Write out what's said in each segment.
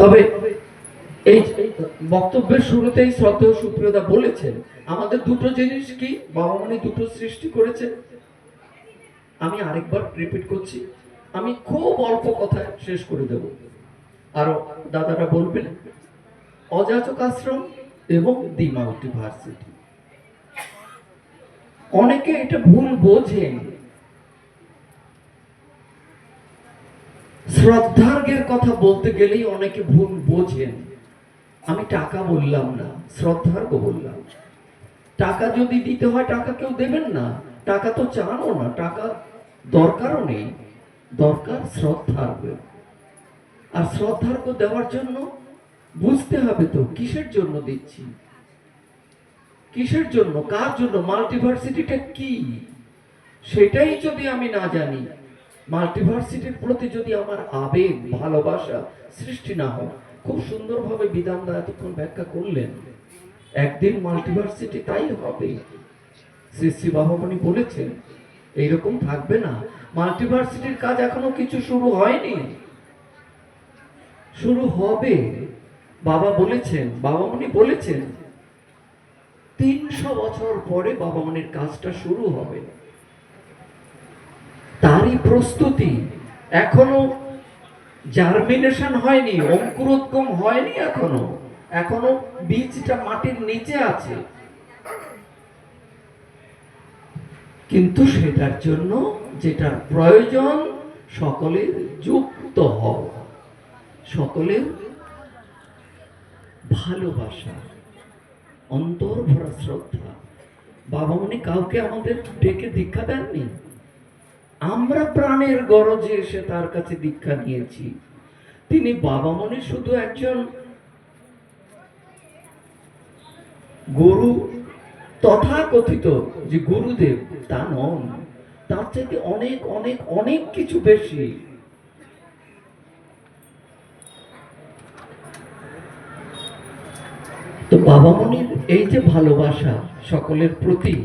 তবে এই বক্তব্যের শুরুতেই শ্রদ্ধেয় সুপ্রিয়দা বলেছেন, আমাদের দুটো জিনিস কি বাবা মনে দুটো সৃষ্টি করেছে আমি আরেকবার রিপিট করছি, আমি খুব অল্প কথায় শেষ করে দেব। আরও দাদারা বলবেন, অযাচক আশ্রম এবং দি মাল্টিভার্সিটি অনেকে এটা ভুল বোঝেন শ্রদ্ধার্ঘের কথা বলতে গেলেই অনেকে ভুল বোঝেন। আমি টাকা বললাম না, শ্রদ্ধার্ঘ বললাম। টাকা যদি দিতে হয়, টাকা কেউ দেবেন না। টাকা তো চানও না, টাকা দরকারও নেই। দরকার শ্রদ্ধার্ঘ আর শ্রদ্ধার্ঘ দেওয়ার জন্য বুঝতে হবে তো, কিসের জন্য দিচ্ছি? কিসের জন্য? কার জন্য? মাল্টিভার্সিটিটা কি? সেটাই যদি আমি না জানি মাল্টিভার্সিটির প্রতি যদি আমার আবেগ, ভালোবাসা সৃষ্টি না হয়, খুব সুন্দরভাবে বিধানদা এতক্ষণ ব্যাখ্যা করলেন। একদিন মাল্টিভার্সিটি তাই হবে। শ্রী শ্রী বাবামণি বলেছেন, এইরকম থাকবে না। মাল্টিভার্সিটির কাজ এখনও কিছু শুরু হয়নি। শুরু হবে। বাবা বলেছেন বাবা মনি বলেছেন, তিনশো বছর পরে বাবামণির কাজটা শুরু হবে। তারই প্রস্তুতি এখনও জার্মিনেশন হয়নি, অঙ্কুরোদ্গম হয়নি এখনও। এখনও বীজটা মাটির নিচে আছে। কিন্তু সেটার জন্য যেটার প্রয়োজন, সকলের যুক্ত হওয়া, সকলের ভালোবাসা অন্তর ভরা শ্রদ্ধা। বাবা মনে কাউকে আমাদের ডেকে দীক্ষা দেননি? আমরা প্রাণের গরজে এসে তার কাছে দীক্ষা নিয়েছি। তিনি বাবা মনে শুধু একজন গুরু তথাকথিত যে গুরুদেব, তা নন। তার থেকে অনেক অনেক অনেক কিছু বেশি। তো বাবা মনির এই যে ভালোবাসা সকলের প্রতি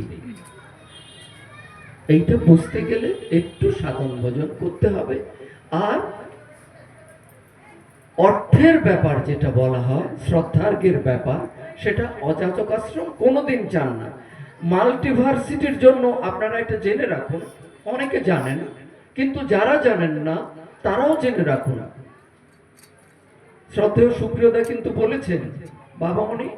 এইটা বুঝতে গেলে একটু সাধন ভোজন করতে হবে। আর অর্থের ব্যাপার যেটা বলা হয়, শ্রদ্ধার্ঘের ব্যাপার, সেটা অযাচক আশ্রম কোনোদিন চান না। মাল্টিভার্সিটির জন্য আপনারা এটা জেনে রাখুন, অনেকে জানেন, কিন্তু যারা জানেন না, তারাও জেনে রাখুন। শ্রদ্ধেয় সুপ্রিয়দা কিন্তু বলেছেন বাবা বাবামণি,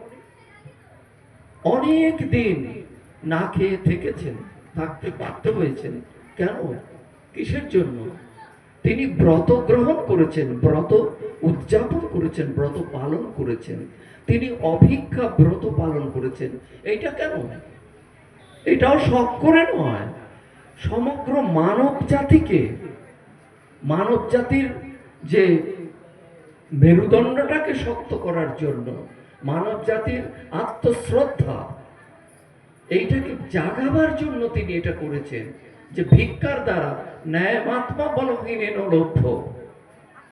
অনেক দিন না খেয়ে থেকেছেন। থাকতে বাধ্য হয়েছেন। কেন? কিসের জন্য? তিনি ব্রত গ্রহণ করেছেন, ব্রত উদযাপন করেছেন, ব্রত পালন করেছেন। তিনি অভিক্ষা ব্রত পালন করেছেন। এইটা কেন? এটাও শখ করে নয়। সমগ্র মানব জাতিকে মানব জাতির যে মেরুদণ্ডটাকে শক্ত করার জন্য মানব জাতির আত্মশ্রদ্ধা এইটাকে জাগাবার জন্য তিনি এটা করেছেন যে ভিক্ষার দ্বারা ন্যায় মাত্মা বলহীন লভ্য